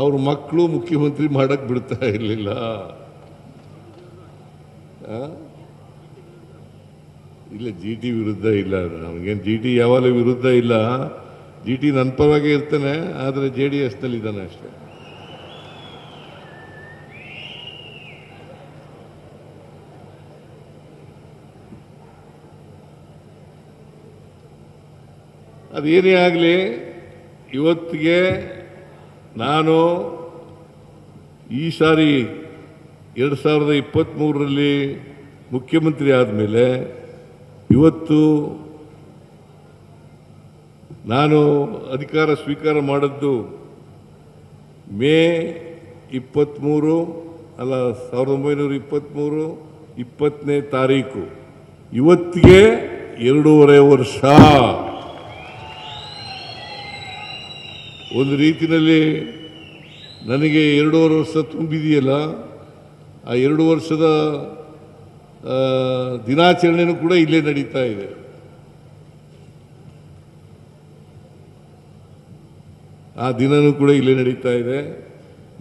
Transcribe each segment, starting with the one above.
ಅವ್ರ ಮಕ್ಕಳು ಮುಖ್ಯಮಂತ್ರಿ ಮಾಡಕ್ ಬಿಡ್ತಾ ಇರಲಿಲ್ಲ. ಇಲ್ಲ ಜಿ ಟಿ ವಿರುದ್ಧ ಇಲ್ಲ ನಮಗೇನು ಜಿ ಟಿ ಯಾವಾಗಲೂ ವಿರುದ್ಧ ಇಲ್ಲ. ಜಿ ಟಿ ನನ್ನ ಪರವಾಗೇ ಇರ್ತಾನೆ, ಆದರೆ ಜೆ ಡಿ ಎಸ್ನಲ್ಲಿ ಇದ್ದಾನೆ ಅಷ್ಟೇ. ಅದೇನೇ ಆಗಲಿ, ಇವತ್ತಿಗೆ ನಾನು ಈ ಸಾರಿ ಎರಡು ಸಾವಿರದ ಇಪ್ಪತ್ತ್ಮೂರರಲ್ಲಿ ಮುಖ್ಯಮಂತ್ರಿ ಆದಮೇಲೆ ಇವತ್ತು ನಾನು ಅಧಿಕಾರ ಸ್ವೀಕಾರ ಮಾಡಿದ್ದು ಮೇ ಇಪ್ಪತ್ತ್ಮೂರು ಅಲ್ಲ ಸಾವಿರದ ಒಂಬೈನೂರ ಇಪ್ಪತ್ತ್ಮೂರು ಇಪ್ಪತ್ತನೇ ತಾರೀಕು. ಇವತ್ತಿಗೆ ಎರಡೂವರೆ ವರ್ಷ. ಒಂದು ರೀತಿಯಲ್ಲಿ ನನಗೆ ಎರಡೂವರೆ ವರ್ಷ ತುಂಬಿದೆಯಲ್ಲ, ಆ ಎರಡು ವರ್ಷದ ದಿನಾಚರಣೆಯೂ ಕೂಡ ಇಲ್ಲೇ ನಡೀತಾ ಇದೆ. ಆ ದಿನವೂ ಕೂಡ ಇಲ್ಲೇ ನಡೀತಾ ಇದೆ.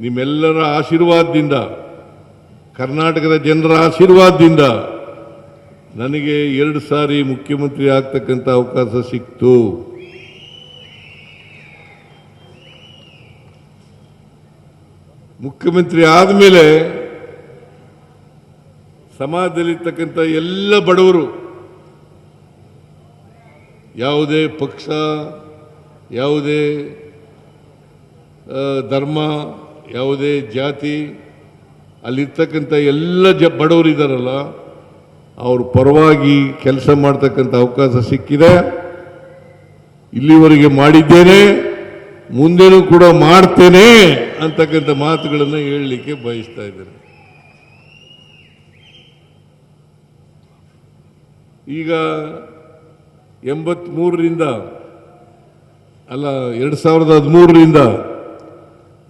ನಿಮ್ಮೆಲ್ಲರ ಆಶೀರ್ವಾದದಿಂದ, ಕರ್ನಾಟಕದ ಜನರ ಆಶೀರ್ವಾದದಿಂದ ನನಗೆ ಎರಡು ಸಾರಿ ಮುಖ್ಯಮಂತ್ರಿ ಆಗ್ತಕ್ಕಂಥ ಅವಕಾಶ ಸಿಕ್ತು. ಮುಖ್ಯಮಂತ್ರಿ ಆದಮೇಲೆ ಸಮಾಜದಲ್ಲಿರ್ತಕ್ಕಂಥ ಎಲ್ಲ ಬಡವರು ಯಾವುದೇ ಪಕ್ಷ, ಯಾವುದೇ ಧರ್ಮ, ಯಾವುದೇ ಜಾತಿ, ಅಲ್ಲಿರ್ತಕ್ಕಂಥ ಎಲ್ಲ ಜ ಬಡವರಿದ್ದಾರಲ್ಲ ಅವ್ರ ಪರವಾಗಿ ಕೆಲಸ ಮಾಡ್ತಕ್ಕಂಥ ಅವಕಾಶ ಸಿಕ್ಕಿದೆ. ಇಲ್ಲಿವರೆಗೆ ಮಾಡಿದ್ದೇನೆ. ಮುಂದೆನೂ ಕೂಡ ಮಾಡ್ತೇನೆ ಅಂತಕ್ಕಂಥ ಮಾತುಗಳನ್ನು ಹೇಳಲಿಕ್ಕೆ ಬಯಸ್ತಾ ಇದ್ದಾರೆ ಈಗ ಎಂಬತ್ಮೂರರಿಂದ, ಅಲ್ಲ, ಎರಡು ಸಾವಿರದ ಹದಿಮೂರರಿಂದ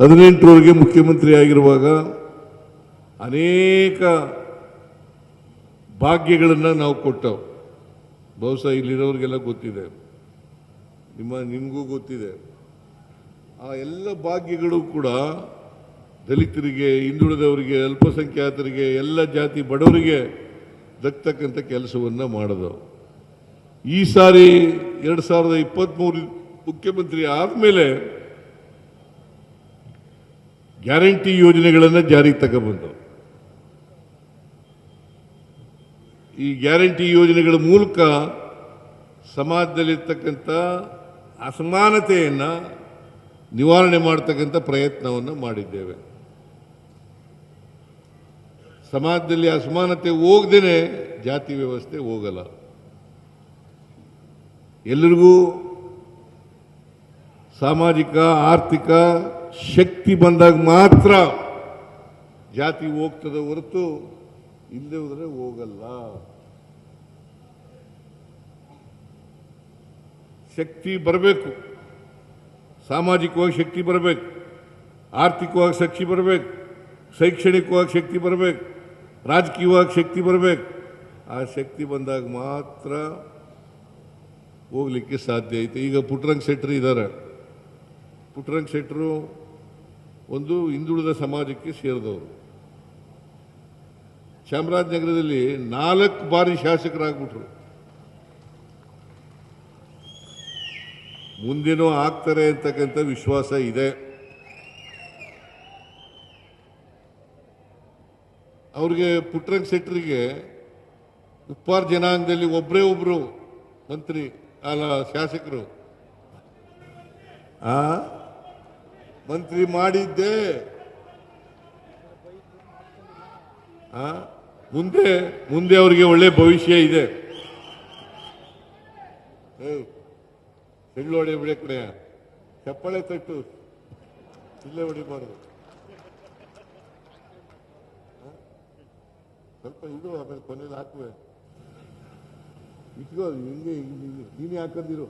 ಹದಿನೆಂಟರವರೆಗೆ ಮುಖ್ಯಮಂತ್ರಿ ಆಗಿರುವಾಗ ಅನೇಕ ಭಾಗ್ಯಗಳನ್ನು ನಾವು ಕೊಟ್ಟವು. ಬಹುಶಃ ಇಲ್ಲಿರೋರಿಗೆಲ್ಲ ಗೊತ್ತಿದೆ. ನಿಮ್ಮ, ನಿಮಗೂ ಗೊತ್ತಿದೆ. ಆ ಎಲ್ಲ ಭಾಗ್ಯಗಳು ಕೂಡ ದಲಿತರಿಗೆ, ಹಿಂದುಳಿದವರಿಗೆ, ಅಲ್ಪಸಂಖ್ಯಾತರಿಗೆ, ಎಲ್ಲ ಜಾತಿ ಬಡವರಿಗೆ ದಕ್ತಕ್ಕಂಥ ಕೆಲಸವನ್ನು ಮಾಡಿದವು ಈ ಸಾರಿ ಎರಡು ಸಾವಿರದ ಇಪ್ಪತ್ತ್ಮೂರು ಮುಖ್ಯಮಂತ್ರಿ ಆದಮೇಲೆ ಗ್ಯಾರಂಟಿ ಯೋಜನೆಗಳನ್ನು ಜಾರಿಗೆ ತಗೊಬಂದವು ಈ ಗ್ಯಾರಂಟಿ ಯೋಜನೆಗಳ ಮೂಲಕ ಸಮಾಜದಲ್ಲಿರ್ತಕ್ಕಂಥ ಅಸಮಾನತೆಯನ್ನು ನಿವಾರಣೆ ಮಾಡ್ತಕ್ಕಂಥ ಪ್ರಯತ್ನವನ್ನು ಮಾಡಿದ್ದೇವೆ. ಸಮಾಜದಲ್ಲಿ ಅಸಮಾನತೆ ಹೋಗ್ದೇನೆ ಜಾತಿ ವ್ಯವಸ್ಥೆ ಹೋಗಲ್ಲ. ಎಲ್ಲರಿಗೂ ಸಾಮಾಜಿಕ, ಆರ್ಥಿಕ ಶಕ್ತಿ ಬಂದಾಗ ಮಾತ್ರ ಜಾತಿ ಹೋಗ್ತದ ಹೊರತು ಇಲ್ಲದೆ ಹೋದರೆ ಹೋಗಲ್ಲ. ಶಕ್ತಿ ಬರಬೇಕು. ಸಾಮಾಜಿಕವಾಗಿ ಶಕ್ತಿ ಬರಬೇಕು, ಆರ್ಥಿಕವಾಗಿ ಶಕ್ತಿ ಬರಬೇಕು, ಶೈಕ್ಷಣಿಕವಾಗಿ ಶಕ್ತಿ ಬರಬೇಕು, ರಾಜಕೀಯವಾಗಿ ಶಕ್ತಿ ಬರಬೇಕು. ಆ ಶಕ್ತಿ ಬಂದಾಗ ಮಾತ್ರ ಹೋಗ್ಲಿಕ್ಕೆ ಸಾಧ್ಯ ಐತೆ. ಈಗ ಪುಟ್ರಂಗ್ ಶೆಟ್ಟರು ಇದ್ದಾರೆ ಪುಟ್ರಂಗ್ ಶೆಟ್ಟರು ಒಂದು ಹಿಂದುಳಿದ ಸಮಾಜಕ್ಕೆ ಸೇರಿದವರು. ಚಾಮರಾಜನಗರದಲ್ಲಿ ನಾಲ್ಕು ಬಾರಿ ಶಾಸಕರಾಗ್ಬಿಟ್ರು. ಮುಂದೇನೂ ಆಗ್ತಾರೆ ಅಂತಕ್ಕಂಥ ವಿಶ್ವಾಸ ಇದೆ. ಅವ್ರಿಗೆ ಪುಟ್ರಂಗ್ ಶೆಟ್ಟರಿಗೆ ಉಪ್ಪಾರ್ ಜನಾಂಗದಲ್ಲಿ ಒಬ್ಬರೇ ಒಬ್ರು ಮಂತ್ರಿ, ಅಲ್ಲ ಶಾಸಕರು. ಆ? ಮಂತ್ರಿ ಮಾಡಿದ್ದೆ. ಆ? ಮುಂದೆ ಮುಂದೆ ಅವರಿಗೆ ಒಳ್ಳೆ ಭವಿಷ್ಯ ಇದೆ. ಏಯ್, ಸಿಳ್ಳು ಹೊಡೆ ಬಿಡೆ ಕಡೆ ಚಪ್ಪಳೆ ತಟ್ಟು. ಇಲ್ಲೇ ಹೊಡಿಬಾರ್ದು? ಸ್ವಲ್ಪ ಇದು ಆಮೇಲೆ ಕೊನೆಯಲ್ಲಿ ಹಾಕುವೆ. ಇಟ್ಕೋ ಹಿಂಗೆ ನೀನೇ ಹಾಕೊಂಡಿರು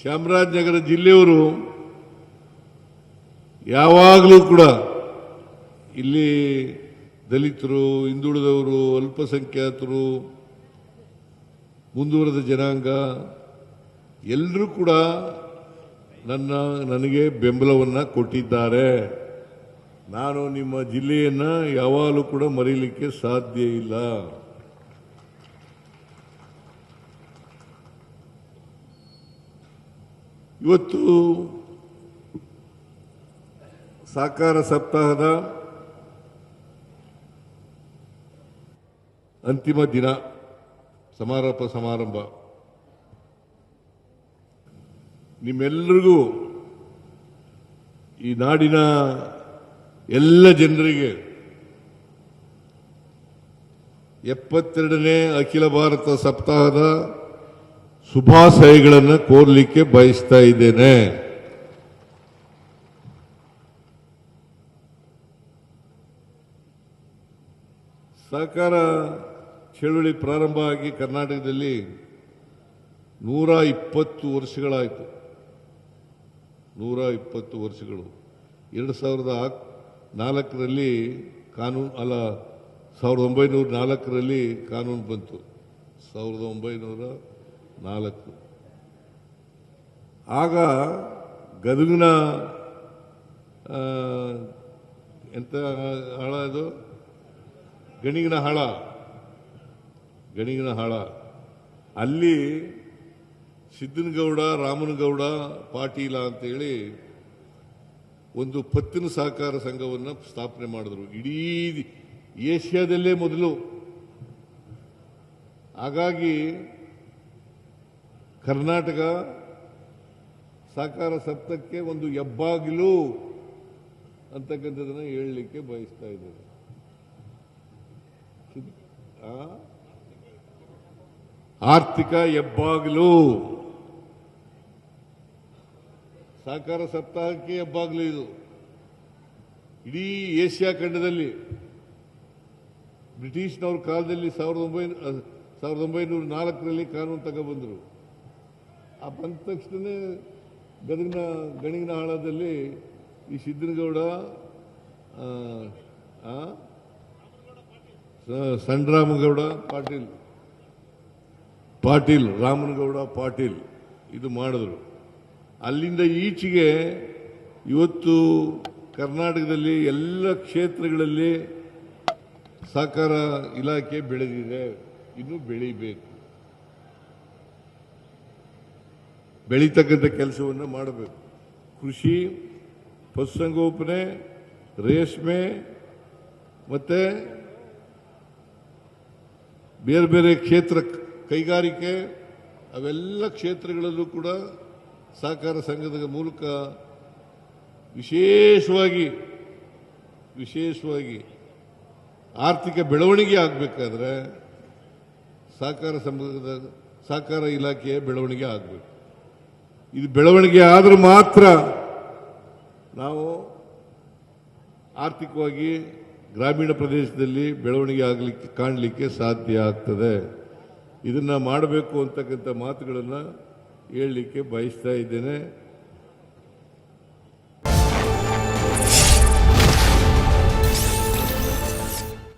ಚಾಮರಾಜನಗರ ಜಿಲ್ಲೆಯವರು ಯಾವಾಗಲೂ ಕೂಡ ಇಲ್ಲಿ ದಲಿತರು, ಹಿಂದುಳಿದವರು, ಅಲ್ಪಸಂಖ್ಯಾತರು, ಮುಂದುವರೆದ ಜನಾಂಗ ಎಲ್ಲರೂ ಕೂಡ ನನ್ನ, ನನಗೆ ಬೆಂಬಲವನ್ನು ಕೊಟ್ಟಿದ್ದಾರೆ. ನಾನು ನಿಮ್ಮ ಜಿಲ್ಲೆಯನ್ನು ಯಾವಾಗಲೂ ಕೂಡ ಮರೀಲಿಕ್ಕೆ ಸಾಧ್ಯ ಇಲ್ಲ. ಇವತ್ತು ಸಾಕಾರ ಸಪ್ತಾಹದ ಅಂತಿಮ ದಿನ ಸಮಾರೋಪ ಸಮಾರಂಭ. ನಿಮ್ಮೆಲ್ಲರಿಗೂ ಈ ನಾಡಿನ ಎಲ್ಲ ಜನರಿಗೆ ಎಪ್ಪತ್ತೆರಡನೇ ಅಖಿಲ ಭಾರತ ಸಪ್ತಾಹದ ಶುಭಾಶಯಗಳನ್ನು ಕೋರ್ಲಿಕ್ಕೆ ಬಯಸ್ತಾ ಇದ್ದೇನೆ. ಸಹಕಾರ ಚಳುವಳಿ ಪ್ರಾರಂಭ ಆಗಿ ಕರ್ನಾಟಕದಲ್ಲಿ ನೂರ ಇಪ್ಪತ್ತು ವರ್ಷಗಳಾಯಿತು. ನೂರ ಇಪ್ಪತ್ತು ವರ್ಷಗಳು. ಎರಡು ಸಾವಿರದ ನಾಲ್ಕರಲ್ಲಿ ಕಾನೂನು, ಅಲ್ಲ, ಸಾವಿರದ ಒಂಬೈನೂರ ನಾಲ್ಕರಲ್ಲಿ ಕಾನೂನು ಬಂತು. ಸಾವಿರದ ಒಂಬೈನೂರ ನಾಲ್ಕು. ಆಗ ಗದಗಿನ ಎಂತ ಹಾಳ ಇದು ಗಣಿಗಿನ ಹಾಳ. ಗಣಿಗಿನ ಹಾಳ. ಅಲ್ಲಿ ಸಿದ್ದನಗೌಡ ರಾಮನಗೌಡ, ಪಾಟೀಲ ಅಂತೇಳಿ ಒಂದು ಪತ್ತಿನ ಸಹಕಾರ ಸಂಘವನ್ನು ಸ್ಥಾಪನೆ ಮಾಡಿದ್ರು. ಇಡೀ ಏಷ್ಯಾದಲ್ಲೇ ಮೊದಲು. ಹಾಗಾಗಿ ಕರ್ನಾಟಕ ಸಹಕಾರ ಸಪ್ತಕ್ಕೆ ಒಂದು ಹೆಬ್ಬಾಗಿಲು ಅಂತಕ್ಕಂಥದ್ದನ್ನು ಹೇಳಲಿಕ್ಕೆ ಬಯಸ್ತಾ ಇದ್ದೇನೆ? ಆರ್ಥಿಕ ಹೆಬ್ಬಾಗಿಲು. ಸಹಕಾರ ಸಪ್ತಾಹಕ್ಕೆ ಹೆಬ್ಬಾಗಿಲು ಇದು. ಇಡೀ ಏಷ್ಯಾ ಖಂಡದಲ್ಲಿ. ಬ್ರಿಟಿಷ್ನವ್ರ ಕಾಲದಲ್ಲಿ ಸಾವಿರದ ಒಂಬೈನೂರ ಸಾವಿರದ ಒಂಬೈನೂರ ನಾಲ್ಕರಲ್ಲಿ ಕಾನೂನು ತಗೊಬಂದರು. ಆ ಬಂದ ತಕ್ಷಣ ಗದಗಿನ, ಗಣಿಗಿನ ಹಾಳದಲ್ಲಿ ಈ ಸಿದ್ದನಗೌಡ ಸಣ್ಣ ಪಾಟೀಲ್. ಪಾಟೀಲ್, ರಾಮನಗೌಡ ಪಾಟೀಲ್ ಇದು ಮಾಡಿದ್ರು. ಅಲ್ಲಿಂದ ಈಚೆಗೆ ಇವತ್ತು ಕರ್ನಾಟಕದಲ್ಲಿ ಎಲ್ಲ ಕ್ಷೇತ್ರಗಳಲ್ಲಿ ಸಹಕಾರ ಇಲಾಖೆ ಬೆಳೆದಿದೆ. ಇನ್ನು ಬೆಳೀಬೇಕು. ಬೆಳೀತಕ್ಕಂಥ ಕೆಲಸವನ್ನು ಮಾಡಬೇಕು. ಕೃಷಿ, ಪಶುಸಂಗೋಪನೆ, ರೇಷ್ಮೆ ಮತ್ತು ಬೇರೆ ಬೇರೆ ಕ್ಷೇತ್ರ ಕೈಗಾರಿಕೆ, ಅವೆಲ್ಲ ಕ್ಷೇತ್ರಗಳಲ್ಲೂ ಕೂಡ ಸಹಕಾರ ಸಂಘದ ಮೂಲಕ ವಿಶೇಷವಾಗಿ ವಿಶೇಷವಾಗಿ ಆರ್ಥಿಕ ಬೆಳವಣಿಗೆ ಆಗಬೇಕಾದ್ರೆ ಸಹಕಾರ ಸಂಘದ, ಸಹಕಾರ ಇಲಾಖೆಯ ಬೆಳವಣಿಗೆ ಆಗಬೇಕು. ಇದು ಬೆಳವಣಿಗೆ ಆದರೂ ಮಾತ್ರ ನಾವು ಆರ್ಥಿಕವಾಗಿ ಗ್ರಾಮೀಣ ಪ್ರದೇಶದಲ್ಲಿ ಬೆಳವಣಿಗೆ ಆಗಲಿಕ್ಕೆ, ಕಾಣಲಿಕ್ಕೆ ಸಾಧ್ಯ ಆಗ್ತದೆ. ಇದನ್ನ ಮಾಡಬೇಕು ಅಂತಕ್ಕಂಥ ಮಾತುಗಳನ್ನು ಹೇಳಲಿಕ್ಕೆ ಬಯಸ್ತಾ ಇದ್ದೇನೆ.